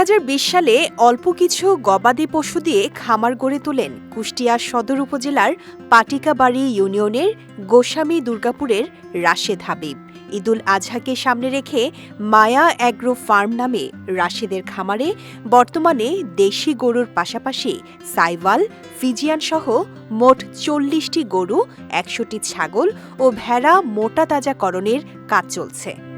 সালে অল্প কিছু গবাদি পশু দিয়ে খামার গড়ে তোলেন কুষ্টিয়া সদর উপজেলার পাটিকাবাড়ি ইউনিয়নের গোস্বামী দুর্গাপুরের রাশেদ হাবিব। ঈদুল আজহাকে সামনে রেখে মায়া অ্যাগ্রো ফার্ম নামে রাশেদের খামারে বর্তমানে দেশি গরুর পাশাপাশি সাইওয়াল, ফিজিয়ান সহ মোট চল্লিশটি গরু, একশোটি ছাগল ও ভেড়া মোটা তাজাকরণের কাজ চলছে।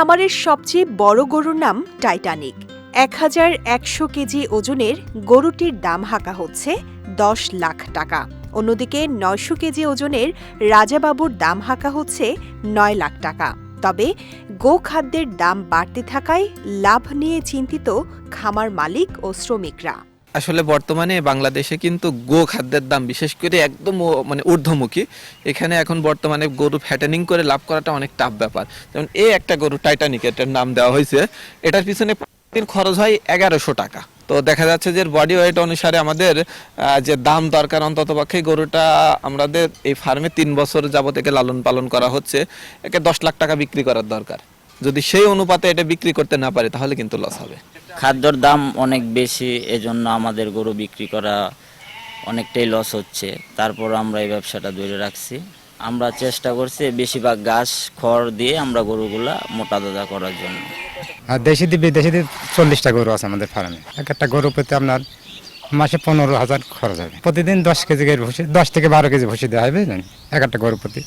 খামারের সবচেয়ে বড় গরুর নাম টাইটানিক। এক হাজার একশো কেজি ওজনের গরুটির দাম হাঁকা হচ্ছে দশ লাখ টাকা। অন্যদিকে নয়শো কেজি ওজনের রাজাবাবুর দাম হাঁকা হচ্ছে নয় লাখ টাকা। তবে গো খাদ্যের দাম বাড়তে থাকায় লাভ নিয়ে চিন্তিত খামার মালিক ও শ্রমিকরা। আসলে বর্তমানে বাংলাদেশে কিন্তু গো খাদ্যের দাম বিশেষ করে একদম মানে ঊর্ধ্বমুখী। এখানে এখন বর্তমানে গরু ফ্যাটেনিং করে লাভ করাটা অনেক টাফ ব্যাপার। যেমন এই একটা গরু টাইটানিক এটার নাম দেওয়া হয়েছে। এটার পিছনে খরচ হয় এগারোশো টাকা। তো দেখা যাচ্ছে যে বডি ওয়েট অনুসারে আমাদের যে দাম দরকার অন্তত পক্ষে গরুটা আমাদের এই ফার্মে তিন বছর যাবত একে লালন পালন করা হচ্ছে। একে দশ লাখ টাকা বিক্রি করার দরকার। যদি সেই অনুপাতে এটা বিক্রি করতে না পারে তাহলে কিন্তু লস হবে। খাদ্যর দাম অনেক বেশি, এজন্য আমাদের গরু বিক্রি করা অনেকটাই লস হচ্ছে। তারপর আমরা এই ব্যবসাটা ধরে রাখছি। আমরা চেষ্টা করছি বেশিরভাগ ঘাস, খড় দিয়ে আমরা গরুগুলা মোটা দাদা করার জন্য। আর দেশি দিবি, দেশি দিয়ে চল্লিশটা গরু আছে আমাদের ফার্মে। এক একটা গরু পেতে আপনার মাসে পনেরো হাজার খরচ হবে। প্রতিদিন দশ কেজি করে ভুসি দশ থেকে বারো কেজি ভুসি দেওয়া হবে এক একটা গরু প্রতি।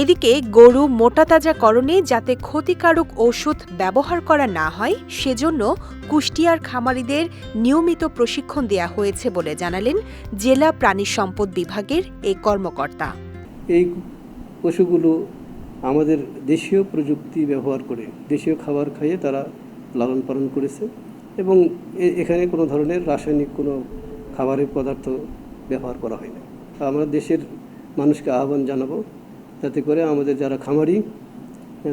এদিকে গরু মোটা তাজা করণে যাতে ক্ষতিকারক ওষুধ ব্যবহার করা না হয় সেজন্য কুষ্টিয়ার খামারিদের নিয়মিত প্রশিক্ষণ দেয়া হয়েছে বলে জানালেন জেলা প্রাণী সম্পদ বিভাগের এই কর্মকর্তা। এই পশুগুলো আমাদের দেশীয় প্রযুক্তি ব্যবহার করে দেশীয় খাবার খাইয়ে তারা লালন পালন করেছে এবং এখানে কোনো ধরনের রাসায়নিক কোনো খাবারের পদার্থ ব্যবহার করা হয় না। আমরা দেশের মানুষকে আহ্বান জানাব যাতে করে আমাদের যারা খামারি,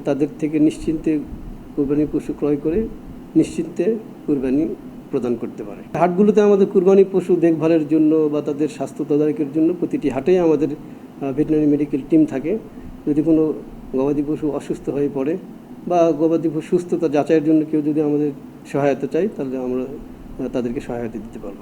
তাদের থেকে নিশ্চিন্তে কুরবানি পশু ক্রয় করে নিশ্চিন্তে কুরবানি প্রদান করতে পারে। হাটগুলোতে আমাদের কুরবানি পশু দেখভালের জন্য বা তাদের স্বাস্থ্য তদারকের জন্য প্রতিটি হাটেই আমাদের ভেটেনারি মেডিকেল টিম থাকে। যদি কোনো গবাদি পশু অসুস্থ হয়ে পড়ে বা গবাদি পশু সুস্থতা যাচাইয়ের জন্য কেউ যদি আমাদের সহায়তা চায়, তাহলে আমরা তাদেরকে সহায়তা দিতে পারব।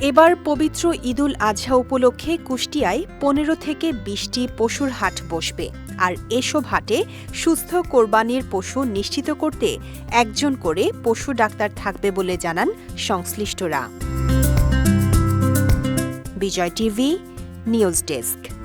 এবার পবিত্র ঈদুল আজহা উপলক্ষে কুষ্টিয়ায় পনেরো থেকে বিশটি পশুর হাট বসবে। আর এসব হাটে সুস্থ কোরবানির পশু নিশ্চিত করতে একজন করে পশু ডাক্তার থাকবে বলে জানান সংশ্লিষ্টরা। Bijoy TV, news desk.